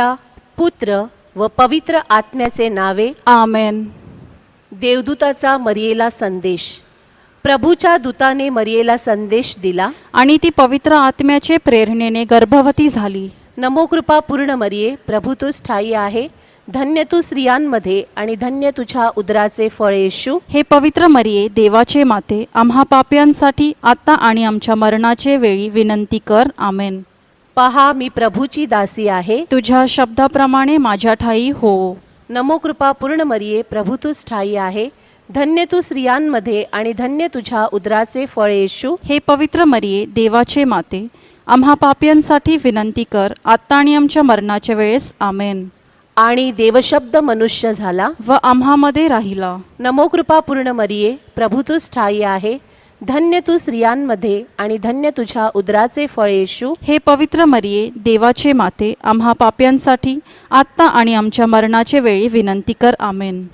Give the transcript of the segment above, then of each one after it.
पिता पुत्र व पवित्र आत्म्याचे नावे आमेन. देवदूताचा मरियेला संदेश. प्रभूच्या दूताने मरियेला संदेश दिला. आणि ती पवित्र आत्म्याचे प्रेरणेने गर्भवती झाली. नमोकृपा पूर्ण मरिये प्रभू तू ठाई आहे. धन्य तू स्त्रियांमध्ये आणि धन्य तुझ्या उदराचे फळ येशू. हे पवित्र मरिये देवाचे माते आम्हा पाप्यांसाठी आता आणि आमच्या मरणाचे वेळी विनंती कर. आमेन. पहा मी प्रभूची दासी आहे. तुझ्या शब्दाप्रमाणे माझ्या ठाई हो. नमोकृपा पूर्ण मरिये प्रभू तू ठाई आहे. धन्य तू स्त्रियांमध्ये आणि धन्य तुझ्या उदराचे फळ येशू. हे पवित्र मरिये देवाचे माते आम्हा पाप्यांसाठी विनंती कर आता आणि आमच्या मरणाच्या वेळेस आमेन. आणि देवशब्द मनुष्य झाला. व आम्हामध्ये राहिला. नमोकृपा पूर्ण मरिये प्रभू तू ठाई आहे. धन्य तू स्त्रियांमध्ये आणि धन्य तुझ्या उदराचे फळ येशू. हे पवित्र मरिये देवाचे माते आम्हा पाप्यांसाठी आत्ता आणि आमच्या मरणाचे वेळी विनंती कर. आमेन.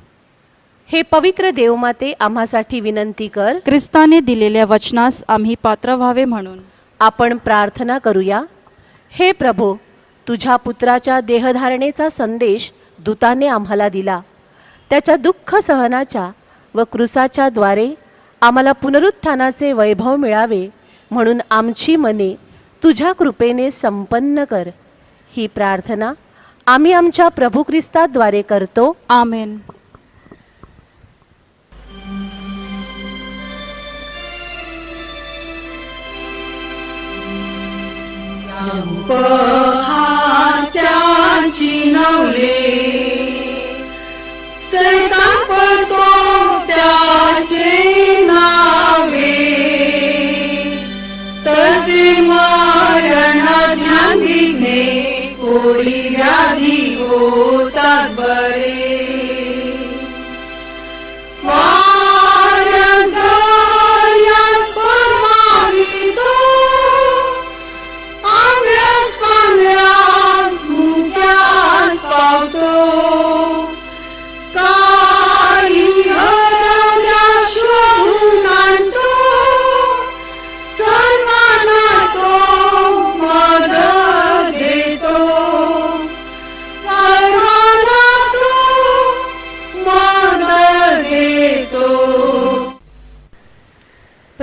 हे पवित्र देवमाते आम्हासाठी विनंती कर. ख्रिस्ताने दिलेल्या वचनास आम्ही पात्र व्हावे म्हणून. आपण प्रार्थना करूया. हे प्रभो तुझ्या पुत्राच्या देहधारणेचा संदेश दूताने आम्हाला दिला. त्याच्या दुःख सहनाच्या व क्रुसाच्या द्वारे आम्हाला पुनरुत्थानाचे वैभव मिळावे म्हणून आमची मने तुझ्या कृपेने संपन्न कर. ही प्रार्थना आम्ही आमच्या प्रभू ख्रिस्ताद्वारे करतो. आमेन. त्याची नवले त्याचे Tasi Maranatnandine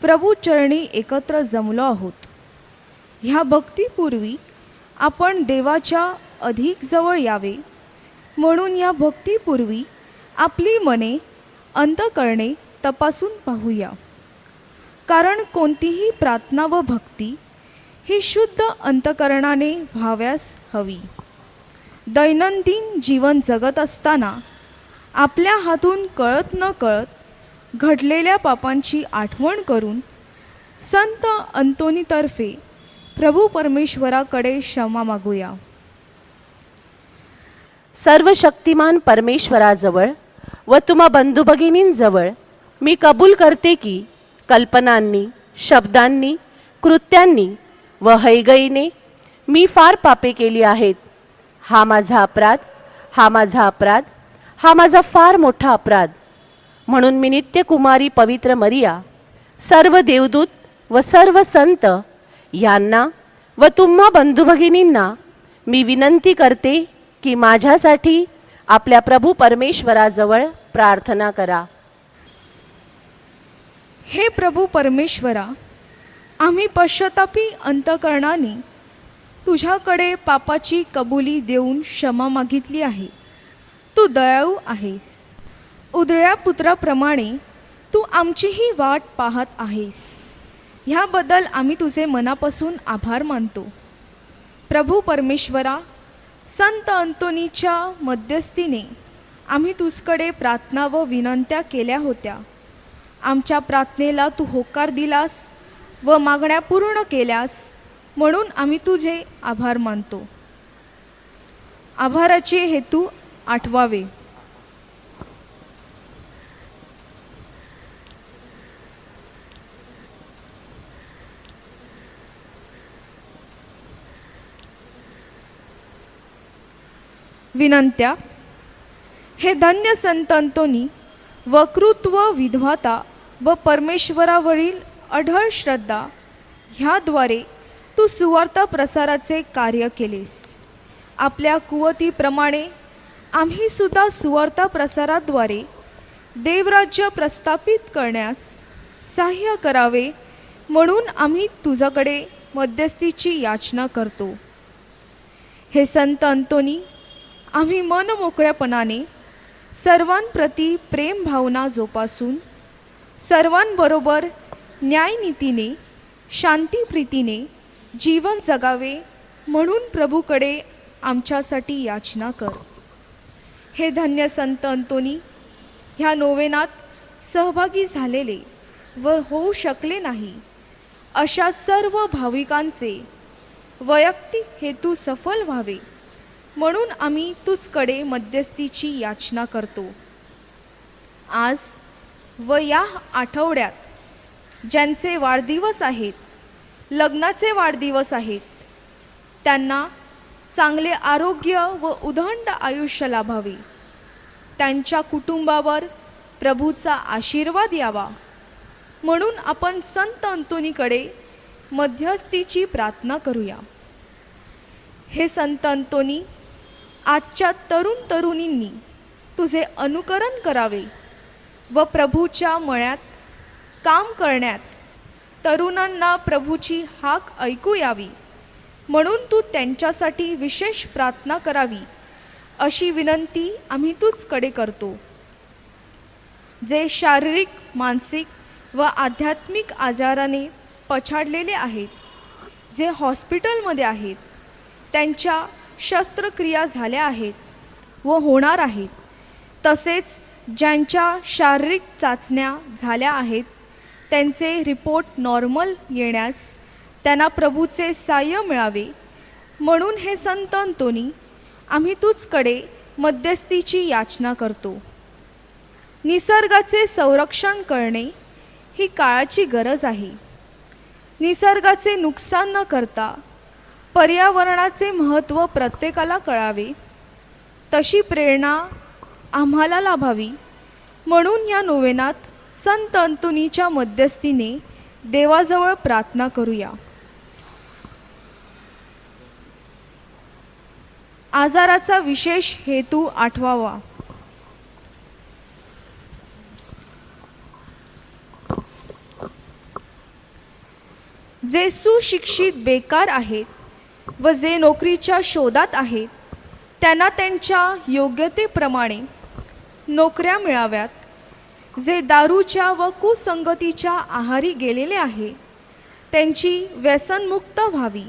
प्रभू चरणी एकत्र जमलो आहोत. ह्या भक्तीपूर्वी आपण देवाच्या अधिक जवळ यावे म्हणून या भक्तीपूर्वी आपली मने अंतकरणे तपासून पाहूया. कारण कोणतीही प्रार्थना व भक्ती ही शुद्ध अंतकरणाने व्हाव्यास हवी. दैनंदिन जीवन जगत असताना आपल्या हातून कळत न कळत घडलेल्या पापांची आठवण करून संत अंतोनीतर्फे प्रभू परमेश्वराकडे क्षमा मागूया. सर्व शक्तिमान परमेश्वराजवळ व तुम्हा बंधू भगिनींजवळ मी कबूल करते की कल्पनांनी शब्दांनी कृत्यांनी व हैगईने मी फार पापे केली आहेत. हा माझा अपराध हा माझा अपराध हा माझा फार मोठा अपराध. म्हणून मी नित्यकुमारी पवित्र मरिया सर्व देवदूत व सर्व संत यांना व तुम्हा बंधुभगिनींना मी विनंती करते की माझ्यासाठी आपल्या प्रभू परमेश्वराजवळ प्रार्थना करा. हे प्रभू परमेश्वरा आम्ही पश्चातापी अंतकरणाने तुझ्याकडे पापाची कबुली देऊन क्षमा मागितली आहे. तू दयाळू आहेस. उदळ्या पुत्राप्रमाणे तू आमचीही वाट पाहत आहेस. ह्याबद्दल आम्ही तुझे मनापासून आभार मानतो. प्रभू परमेश्वरा संत अंतोनीच्या मध्यस्थीने आम्ही तुझकडे प्रार्थना व विनंत्या केल्या होत्या. आमच्या प्रार्थनेला तू होकार दिलास व मागण्या पूर्ण केल्यास म्हणून आम्ही तुझे आभार मानतो. आभाराचे हेतू आठवावे. विनंत्या हे धन्य संत अंतोनी वक्तृत्व विधवाता व परमेश्वरावरील अढळ श्रद्धा ह्याद्वारे तू सुवार्ता प्रसाराचे कार्य केलेस. आपल्या कुवतीप्रमाणे आम्ही सुद्धा सुवार्ता प्रसाराद्वारे देवराज्य प्रस्थापित करण्यास सहाय्य करावे म्हणून आम्ही तुझ्याकडे मध्यस्थीची याचना करतो. हे संत अंतोनी आम्ही मनमोकळ्यापणाने सर्वांप्रती प्रेम भावना जोपासून सर्वांबरोबर न्यायनीतीने शांतीप्रीतीने जीवन जगावे म्हणून प्रभूकडे आमच्यासाठी याचना कर. हे धन्य संत अंतोनी ह्या नोवेनात सहभागी झालेले व होऊ शकले नाही अशा सर्व भाविकांचे वैयक्तिक हेतू सफल व्हावे. म्हणून आम्ही तुझकडे मध्यस्थीची याचना करतो. आज व या आठवड्यात ज्यांचे वाढदिवस आहेत लग्नाचे वाढदिवस आहेत त्यांना चांगले आरोग्य व उदंड आयुष्य लाभावे. त्यांच्या कुटुंबावर प्रभूचा आशीर्वाद यावा. म्हणून आपण संत अंतोनीकडे मध्यस्थीची प्रार्थना करूया. हे संत अंतोनी आजच्या तरुण तरुणींनी तुझे अनुकरण करावे व प्रभूच्या मळ्यात काम करण्यात तरुणांना प्रभूची हाक ऐकू यावी. म्हणून तू त्यांच्यासाठी विशेष प्रार्थना करावी अशी विनंती आम्ही तूचकडे करतो. जे शारीरिक मानसिक व आध्यात्मिक आजाराने पछाडलेले आहेत जे हॉस्पिटलमध्ये आहेत त्यांच्या शस्त्रक्रिया झाल्या आहेत व होणार आहेत. तसेच ज्यांच्या शारीरिक चाचण्या झाल्या आहेत त्यांचे रिपोर्ट नॉर्मल येण्यास त्यांना प्रभूचे साह्य मिळावे. म्हणून हे संत अंतोनी आम्ही तुझकडे मध्यस्थीची याचना करतो. निसर्गाचे संरक्षण करणे ही काळाची गरज आहे. निसर्गाचे नुकसान न करता पर्यावरणाचे महत्त्व प्रत्येकाला कळावे तशी प्रेरणा आम्हाला लाभावी. म्हणून या नोवेनात संत अंतुनीच्या मध्यस्थीने देवाजवळ प्रार्थना करूया. आजाराचा विशेष हेतू आठवावा. जे सुशिक्षित बेकार आहेत व जे नोकरीच्या शोधात आहेत त्यांना त्यांच्या योग्यतेप्रमाणे नोकऱ्या मिळाव्यात. जे दारूच्या व कुसंगतीच्या आहारी गेलेले आहे त्यांची व्यसनमुक्त व्हावी.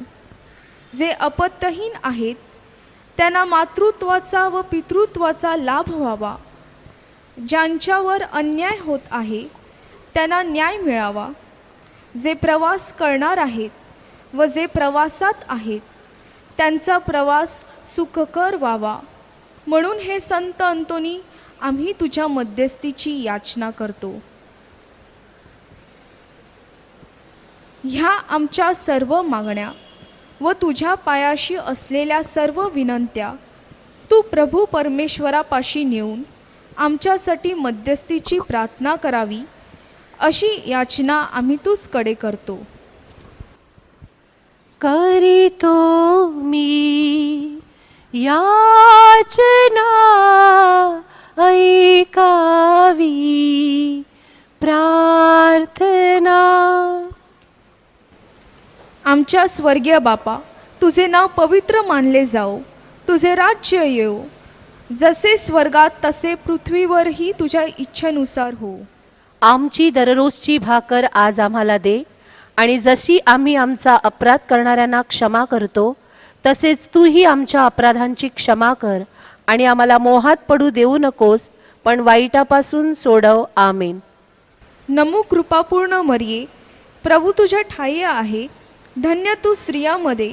जे अपत्यहीन आहेत त्यांना मातृत्वाचा व पितृत्वाचा लाभ व्हावा. ज्यांच्यावर अन्याय होत आहे त्यांना न्याय मिळावा. जे प्रवास करणार आहेत व जे प्रवासात आहेत त्यांचा प्रवास सुखकर व्हावा. म्हणून हे संत अंतोनी आम्ही तुझ्या मध्यस्थीची याचना करतो. ह्या आमच्या सर्व मागण्या व तुझ्या पायाशी असलेल्या सर्व विनंत्या तू प्रभू परमेश्वरापाशी नेऊन आमच्यासाठी मध्यस्थीची प्रार्थना करावी अशी याचना आम्ही तुझकडे करतो. करीतो मी याचना ऐकावी. प्रार्थना. आमच्या स्वर्गीय बापा तुझे नाव पवित्र मानले जाओ. तुझे राज्य येऊ जसे स्वर्गात तसे पृथ्वीवरही तुझ्या इच्छेनुसार हो. आमची दररोजची भाकर आज आम्हाला दे. आणि जशी आम्ही आमचा अपराध करणाऱ्यांना क्षमा करतो तसेच तूही आमच्या अपराधांची क्षमा कर आणि आम्हाला मोहात पडू देऊ नकोस पण वाईटापासून सोडव. आमेन. नमो कृपापूर्ण मरिये प्रभू तुझ्या ठाई आहे धन्य तू स्त्रियामध्ये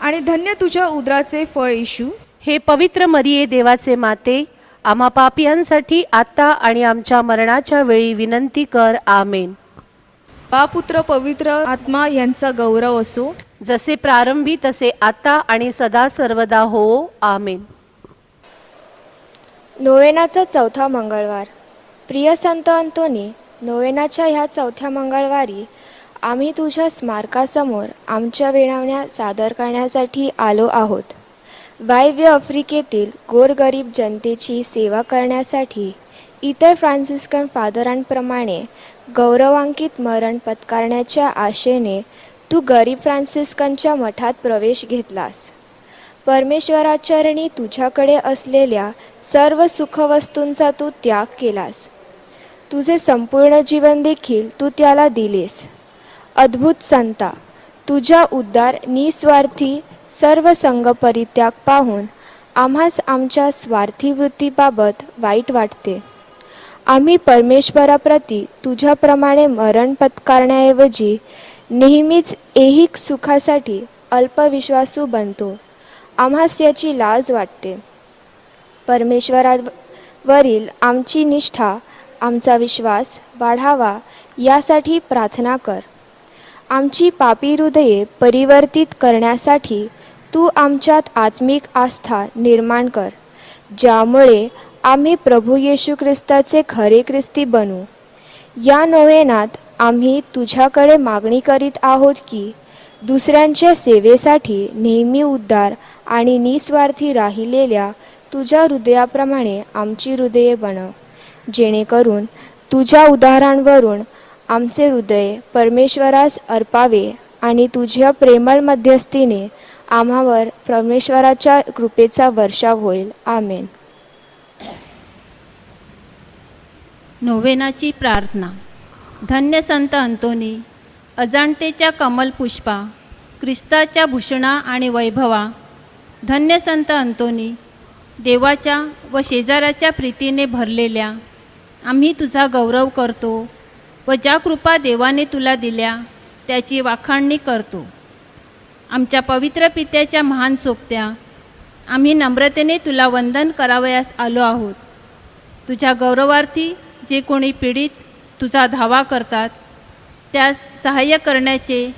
आणि धन्य तुझ्या उदराचे फळ येशू. हे पवित्र मरिये देवाचे माते आम्हा पापियांसाठी आता आणि आमच्या मरणाच्या वेळी विनंती कर. आमेन. पुत्र पवित्र आत्मा यांचा गौरव असो. जसे प्रारंभी तसे आता आणि सदा सर्वदा हो. आमेन. नोवेनाचा चौथा मंगळवार. प्रिय संत अंतोनी नोवेनाच्या ह्या चौथ्या मंगळवारी आम्ही तुझ्या स्मारकासमोर आमच्या विनवण्या सादर करण्यासाठी आलो आहोत. वायव्य आफ्रिकेतील गोरगरीब जनतेची सेवा करण्यासाठी इतर फ्रान्सिस्कन फादरांप्रमाणे गौरवांकित मरण पत्कारण्याच्या आशेने तू गरीब फ्रान्सिस्कनच्या मठात प्रवेश घेतलास. परमेश्वराचरणी तुझ्याकडे असलेल्या सर्व सुखवस्तूंचा तू त्याग केलास. तुझे संपूर्ण जीवन देखील तू त्याला दिलेस. अद्भुत संता तुझ्या उद्दार निस्वार्थी सर्व संघ परित्याग पाहून आम्हास आमच्या स्वार्थी वृत्तीबाबत वाईट वाटते. आम्ही परमेश्वराप्रती तुझ्याप्रमाणे मरण पत्कारण्याऐवजी नेहमीच ऐहिक सुखासाठी अल्पविश्वासू बनतो. आम्हास याची लाज वाटते. परमेश्वरावरील आमची निष्ठा आमचा विश्वास वाढावा यासाठी प्रार्थना कर. आमची पापी हृदये परिवर्तित करण्यासाठी तू आमच्यात आत्मिक आस्था निर्माण कर ज्यामुळे आम्ही प्रभू येशू ख्रिस्ताचे खरे ख्रिस्ती बनू. या नोवेनात आम्ही तुझ्याकडे मागणी करीत आहोत की दुसऱ्यांच्या सेवेसाठी नेहमी उद्धार आणि निस्वार्थी राहिलेल्या तुझ्या हृदयाप्रमाणे आमची हृदये बनव जेणेकरून तुझ्या उदाहरणवरून आमचे हृदय परमेश्वरास अर्पावे आणि तुझ्या प्रेमळ मध्यस्थीने आम्हावर परमेश्वराच्या कृपेचा वर्षाव होईल. आमेन. नोवेनाची प्रार्थना. धन्य संत अंतोनी अजाणतेच्या कमलपुष्पा ख्रिस्ताच्या भूषणा आणि वैभवा. धन्य संत अंतोनी देवाच्या व शेजाऱ्याच्या प्रीतीने भरलेल्या आम्ही तुझा गौरव करतो व ज्या कृपा देवाने तुला दिल्या त्याची वाखाणणी करतो. आमच्या पवित्र पित्याच्या महान सोबत्या आम्ही नम्रतेने तुला वंदन करावयास आलो आहोत. तुझ्या गौरवार्थी जे कोणी पीडित तुझा धावा करतात त्यास सहाय्य करण्याचे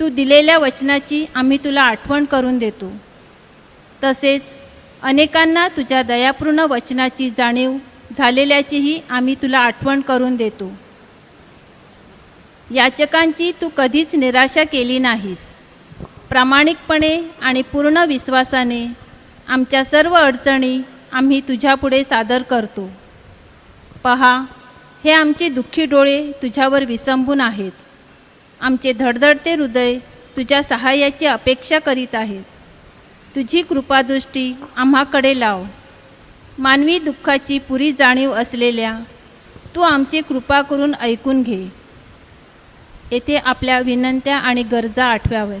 तू दिलेल्या वचनाची आम्ही तुला आठवण करून देतो. तसेच अनेकांना तुझ्या दयापूर्ण वचनाची जाणीव झालेल्याचीही आम्ही तुला आठवण करून देतो. याचकांची तू कधीच निराशा केली नाहीस. प्रामाणिकपणे आणि पूर्ण विश्वासाने आमच्या सर्व अडचणी आम्ही तुझ्यापुढे सादर करतो. पहा हे आमचे दुःखी डोळे तुझ्यावर विसंबून आहेत. आमचे धडधडते हृदय तुझ्या सहाय्याची अपेक्षा करीत आहेत. तुझी कृपादृष्टी आम्हाकडे लाव. मानवी दुःखाची पुरी जाणीव असलेल्या तू आमची कृपा करून ऐकून घे. येथे आपल्या विनंत्या आणि गरजा आठवाव्यात.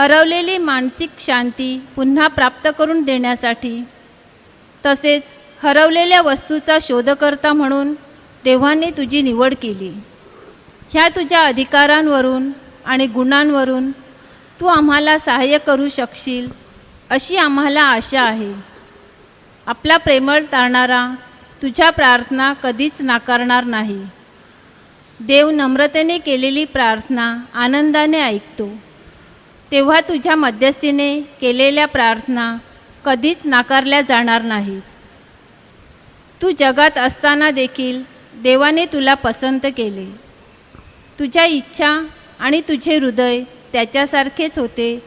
हरवलेली मानसिक शांती पुन्हा प्राप्त करून देण्यासाठी तसेच हरवलेल्या वस्तूचा शोधकर्ता म्हणून देवाने तुझी निवड केली. ह्या तुझ्या अधिकारांवरून आणि गुणांवरून तू आम्हाला सहाय्य करू शकशील अशी आम्हाला आशा आहे. आपला प्रेमळ तारणारा तुझ्या प्रार्थना कधीच नाकारणार नाही. देव नम्रतेने केलेली प्रार्थना आनंदाने ऐकतो. तेव्हा तुझ्या मध्यस्थीने केलेल्या प्रार्थना कधीच नाकारल्या जाणार नाही. तू जगात असताना देखील देवाने तुला पसंत केले. तुझ्या इच्छा आणि तुझे हृदय त्याच्यासारखेच होते.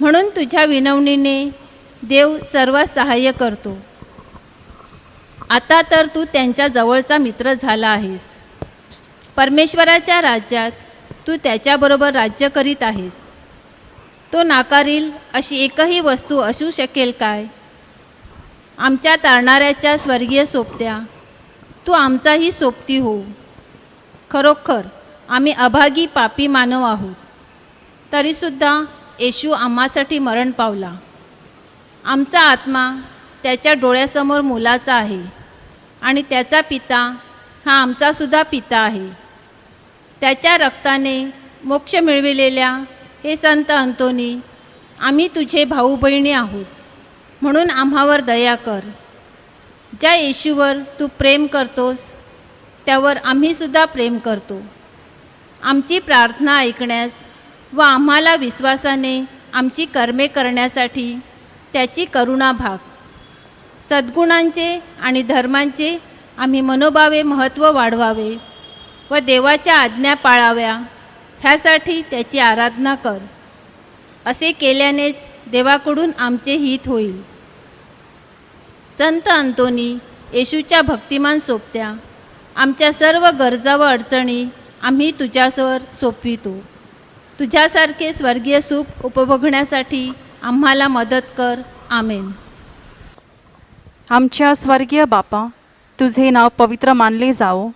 म्हणून तुझ्या विनवणीने देव सर्व सहाय्य करतो. आता तर तू त्यांच्या जवळचा मित्र झाला आहेस. परमेश्वराच्या राज्यात तू त्याच्याबरोबर राज्य करीत आहेस. तो नाकारील अशी एकही वस्तू असू शकेल काय? आमच्या तारणाऱ्याच्या स्वर्गीय सोबत्या तू आमचाही सोबती हो. खरोखर आम्ही अभागी पापी मानव आहोत. तरीसुद्धा येशू आम्हासाठी मरण पावला. आमचा आत्मा त्याच्या डोळ्यासमोर मुलाचा आहे आणि त्याचा पिता हा आमचासुद्धा पिता आहे. त्याच्या रक्ताने मोक्ष मिळविलेल्या हे संत अंतोनी आम्ही तुझे भाऊ बहिणी आहोत. म्हणून आम्हावर दया कर. ज्या येशूवर तू प्रेम करतोस त्यावर आम्हीसुद्धा प्रेम करतो. आमची प्रार्थना ऐकण्यास व आम्हाला विश्वासाने आमची कर्मे करण्यासाठी त्याची करुणा भाग. सद्गुणांचे आणि धर्मांचे आम्ही मनोभावे महत्त्व वाढवावे व देवाच्या आज्ञा पाळाव्या. ह्यासाठी त्याची आराधना कर. असे केल्यानेच देवाकडून आमचे हित होईल. संत अंतोनी येशूच्या भक्तिमान सोपत्या आमच्या सर्व गरजा व अडचणी आम्ही तुझ्यासवर सोपवितो. तुझ्यासारखे स्वर्गीय सुख उपभोगण्यासाठी आम्हाला मदत कर. आमेन. आमच्या स्वर्गीय बापा तुझे नाव पवित्र मानले जावो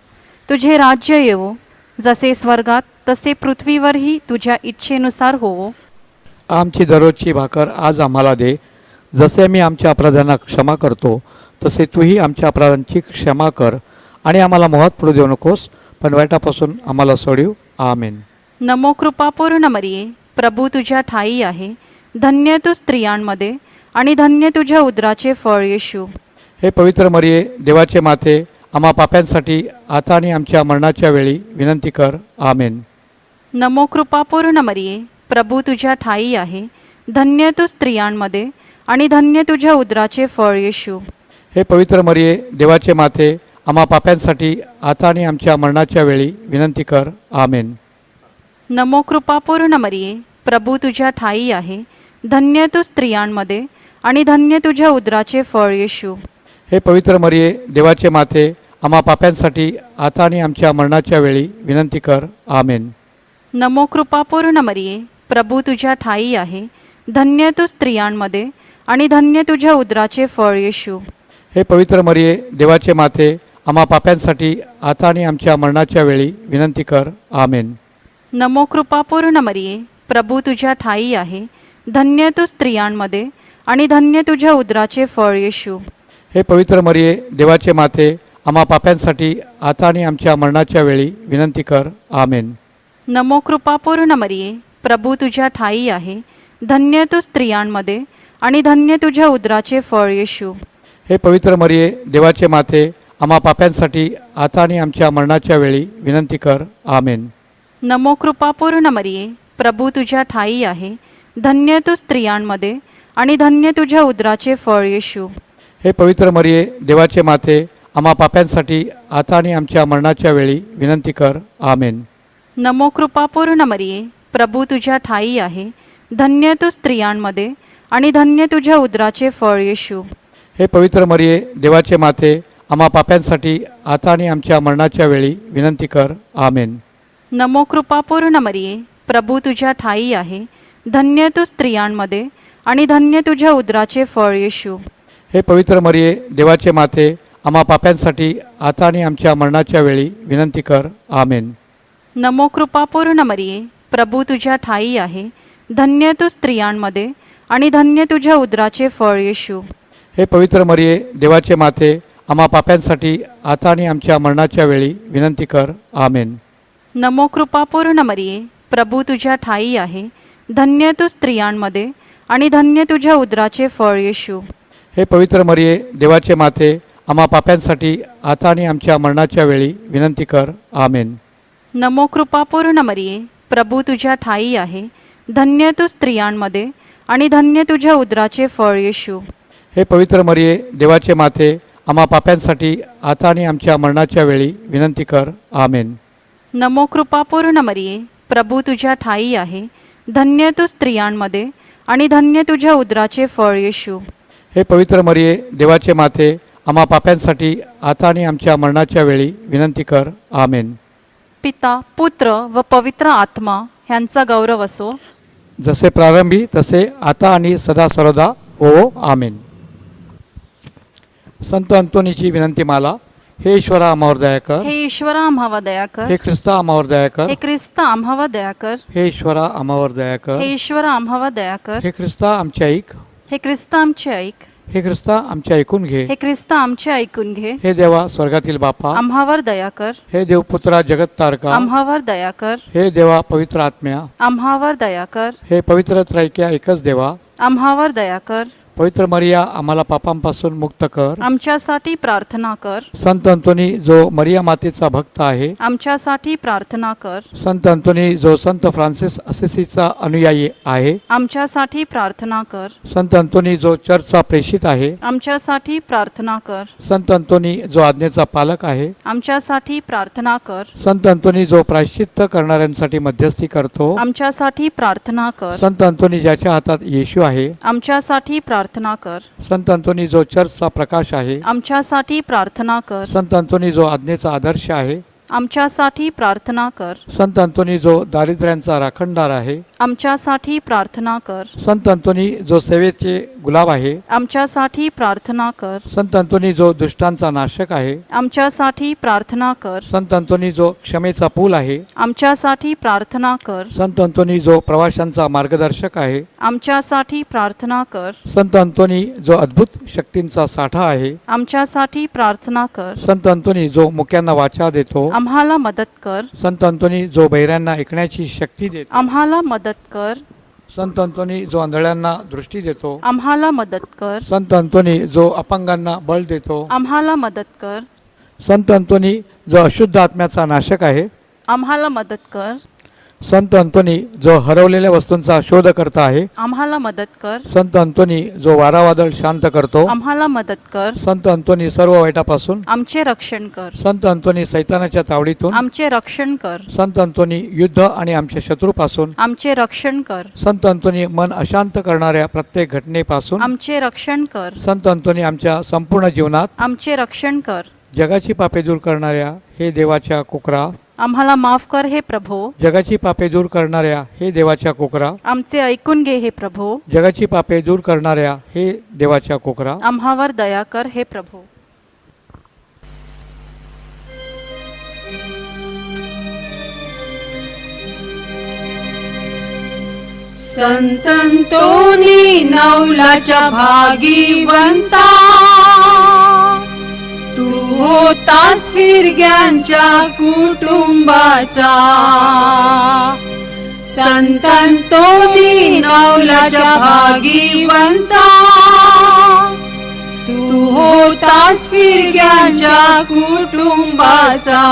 तुझे राज्य येवो जसे स्वर्गात तसे पृथ्वीवरही तुझ्या इच्छेनुसार होवो आमची दररोजची भाकर आज आम्हाला दे. जसे आम्ही आमच्या अपराधांना क्षमा करतो तसे तूही आमच्या अपराधांची क्षमा कर आणि आम्हाला मोहात पडू देऊ नकोस पण वाईटापासून आम्हाला सोडीव. आमेन. नमो कृपा पूर्ण मरिये. प्रभू तुझ्या ठाई आहे. धन्य तू स्त्रियांमध्ये आणि धन्य तुझ्या उदराचे फळ येशू. हे पवित्र मरिये देवाचे माते आम्हा पाप्यांसाठी आता आणि आमच्या मरणाच्या वेळी विनंती कर. आमेन. नमो कृपा पूर्ण मरिये. प्रभू तुझ्या ठाई आहे. धन्य तू स्त्रियांमध्ये आणि धन्य तुझ्या उदराचे फळ येशू. हे पवित्र मरिये देवाचे माते आम्हा पाप्यांसाठी आता आणि आमच्या मरणाच्या वेळी विनंती कर. आमेन. नमो कृपा पूर्ण मरिये. प्रभू तुझ्या ठाई आहे. धन्य तू स्त्रियांमध्ये आणि धन्य तुझ्या उदराचे फळ येशू. हे पवित्र मरिये देवाचे माते आम्हा पाप्यांसाठी आता आणि आमच्या मरणाच्या वेळी विनंती कर. आमेन. नमो कृपा पूर्ण मरिये. प्रभू तुझ्या ठाई आहे. धन्य तू स्त्रियांमध्ये आणि धन्य तुझ्या उदराचे फळ येशू. हे पवित्र मरिये देवाचे माते आम्हा पाप्यांसाठी आता आणि आमच्या मरणाच्या वेळी विनंती कर. आमेन. नमो कृपा पूर्ण मरिये. प्रभू तुझ्या ठाई आहे. धन्य तू स्त्रियांमध्ये आणि धन्य तुझ्या उदराचे फळ येशू. हे पवित्र मरिये देवाचे माते आम्हा पाप्यांसाठी आता आणि आमच्या मरणाच्या वेळी विनंती कर. आमेन. नमो कृपा पूर्ण मरिये. प्रभू तुझ्या ठाई आहे. धन्य तू स्त्रियांमध्ये आणि धन्य तुझ्या उदराचे फळ येशू. हे पवित्र मरिये देवाचे माते आम्हा पाप्यांसाठी आता आणि आमच्या मरणाच्या वेळी विनंती कर. आमेन. नमो कृपा पूर्ण मरिये. प्रभू तुझ्या ठाई आहे. धन्य तू स्त्रियांमध्ये आणि धन्य तुझ्या उदराचे फळ येशू. हे पवित्र मरिये देवाचे माते आम्हा पाप्यांसाठी आता आणि आमच्या मरणाच्या वेळी विनंती कर. आमेन. नमो कृपा पूर्ण मरिये. प्रभू तुझ्या ठाई आहे. धन्य तू स्त्रियांमध्ये आणि धन्य तुझ्या उदराचे फळ येशू. हे पवित्र मरिये देवाचे माते आम्हा पाप्यांसाठी आता आणि आमच्या मरणाच्या वेळी विनंती कर. आमेन. नमो कृपा पूर्ण मरिये. प्रभू तुझ्या ठाई आहे. धन्य तू स्त्रियांमध्ये आणि धन्य तुझ्या उदराचे फळ येशू. हे पवित्र मरिये देवाचे माते आम्हा पाप्यांसाठी आता आणि आमच्या मरणाच्या वेळी विनंती कर. आमेन. नमो कृपा पूर्ण मरिये. प्रभू तुझ्या ठाई आहे. धन्य तू स्त्रियांमध्ये आणि धन्य तुझ्या उदराचे फळ येशू. हे पवित्र मरिये देवाचे माते आम्हा पाप्यांसाठी आता आणि आमच्या मरणाच्या वेळी विनंती कर. आमेन. नमो कृपा पूर्ण मरिये. प्रभू तुझ्या ठाई आहे. धन्य तू स्त्रियांमध्ये आणि धन्य तुझ्या उदराचे फळ येशू. हे पवित्र मरिये देवाचे माते आम्हा पाप्यांसाठी आता आणि आमच्या मरणाच्या वेळी विनंती कर. आमेन. नमो कृपा पूर्ण मरिये. प्रभू तुझ्या ठाई आहे. धन्य तू स्त्रियांमध्ये आणि धन्य तुझ्या उदराचे फळ येशू. हे पवित्र मरिये देवाचे माते आम्हा पाप्यांसाठी आता आणि आमच्या मरणाच्या वेळी विनंती कर. आमेन. नमो कृपा पूर्ण मरिये. प्रभू तुझ्या ठाई आहे. धन्य तू स्त्रियांमध्ये आणि धन्य तुझ्या उदराचे फळ येशू. हे पवित्र मरिये देवाचे माते आम्हा पाप्यांसाठी आता आणि आमच्या मरणाच्या वेळी विनंती कर. आमेन. पिता पुत्र व पवित्र आत्मा ह्यांचा गौरव असो. जसे प्रारंभी तसे आता आणि सदा सर्वदा. हो आमेन. संत अंतोनीची विनंती माला हे ईश्वरा आम्हावर दया कर. हे ईश्वरा आम्हावा दया कर. हे ख्रिस्ता आम्हावर दया कर. हे ख्रिस्त आम्हावा दया कर. हे ईश्वरा आम्हावर दया कर. हे ईश्वरा आम्हावा दया कर. हे ख्रिस्ता आमचे ऐक. हे ख्रिस्त आमचे ऐक. हे ख्रिस्ता आमचे ऐकून घे. हे ख्रिस्त आमचे ऐकून घे. हे देवा स्वर्गातील बापा. आम्हावर दया कर. हे देवपुत्रा जगत तारका. आम्हावर दया कर. हे देवा पवित्र आत्म्या. आम्हावर दया कर. हे पवित्र त्रैक्या एकच देवा. आम्हावर दया कर. पवित्र मरिया आम्हाला पापांपासून मुक्त कर. आमच्यासाठी प्रार्थना कर. संत अंतोनी जो मरिया मातेचा भक्त आहे आमच्यासाठी प्रार्थना कर. संत अंतोनी जो संत फ्रान्सिस असेसीचा अनुयायी आहे आमच्यासाठी प्रार्थना कर. संत अंतोनी जो चर्चचा प्रेषित आहे आमच्यासाठी प्रार्थना कर. संत अंतोनी जो आज्ञेचा पालक आहे आमच्यासाठी प्रार्थना कर. संत अंतोनी जो प्रायश्चित्त करणाऱ्यांसाठी मध्यस्थी करतो आमच्यासाठी प्रार्थना कर. संत अंतोनी ज्याच्या हातात येशू आहे आमच्यासाठी प्रार्थना कर. संत अंतोनी जो चर्चचा प्रकाश आहे आमच्यासाठी प्रार्थना कर. संत अंतोनी जो आज्ञेचा आदर्श आहे आमच्यासाठी प्रार्थना कर. संत अंतोनी जो दारिद्र्यांचा राखणदार आहे आमच्यासाठी प्रार्थना कर. संत अंतोनी जो सेवेचे गुलाब आहे आमच्यासाठी प्रार्थना कर. संत अंतोनी जो दुष्टांचा नाशक आहे आमच्यासाठी प्रार्थना कर. संत अंतोनी जो क्षमेचा पूल आहे आमच्यासाठी प्रार्थना कर. संत अंतोनी जो प्रवाशांचा मार्गदर्शक आहे आमच्यासाठी प्रार्थना कर. संत अंतोनी जो अद्भुत शक्तींचा साठा आहे आमच्यासाठी प्रार्थना कर. संत अंतोनी जो मुक्यांना वाचा देतो आम्हाला मदत कर. संत अंतोनी जो बहिऱ्यांना ऐकण्याची शक्ती देतो. आम्हाला मदत कर. संत अंतोनी जो आंधळ्यांना दृष्टी देतो. आम्हाला मदत कर. संत अंतोनी जो अपंगांना बळ देतो. आम्हाला मदत कर. संत अंतोनी जो अशुद्ध आत्म्याचा नाशक आहे. आम्हाला मदत कर. संत अंतोनी जो हरवलेल्या वस्तूंचा शोध करता आहे आम्हाला मदत कर. संत अंतोनी जो वारावादळ शांत करतो आम्हाला मदत कर. संत अंतोनी सर्व वाईटापासून आमचे रक्षण कर. संत अंतोनी सैतानाच्या तावडीतून आमचे रक्षण कर. संत अंतोनी युद्ध आणि आमच्या शत्रूपासून आमचे रक्षण कर. संत अंतोनी मन अशांत करणाऱ्या प्रत्येक घटनेपासून आमचे रक्षण कर. संत अंतोनी आमच्या संपूर्ण जीवनात आमचे रक्षण कर. जगाची पापे दूर करणाऱ्या हे देवाच्या कोकरा आम्हाला माफ कर हे प्रभो. जगाची पापे दूर करणाऱ्या हे देवाच्या कोकरा. आमचे ऐकून घे हे प्रभो. जगाची पापे दूर करणाऱ्या हे देवाच्या कोकरा. आम्हावर दया कर हे प्रभो. संतंतोनी नवलाच्या भागीवंता. तू होतास फिरग्यांच्या कुटुंबाचा. संतंतोनी नवलाच्या भागीवंता. तू होतास फिरग्यांच्या कुटुंबाचा.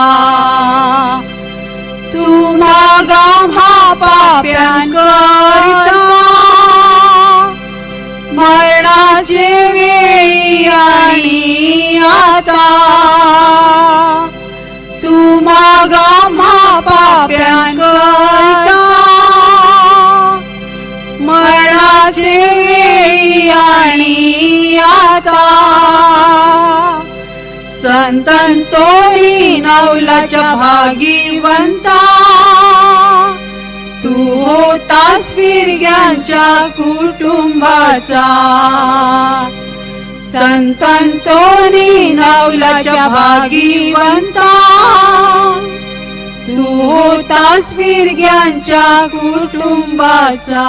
तू मागा हा पाप्यांकरिता मरणाचे वेळी आणि आता संतंतोनी नवलाच्या भागीवंता. तू होतास फिरग्यांच्या कुटुंबाचा. संतंतोनी नवलाच्या भागीवंता. तू होतास फिरग्यांच्या कुटुंबाचा.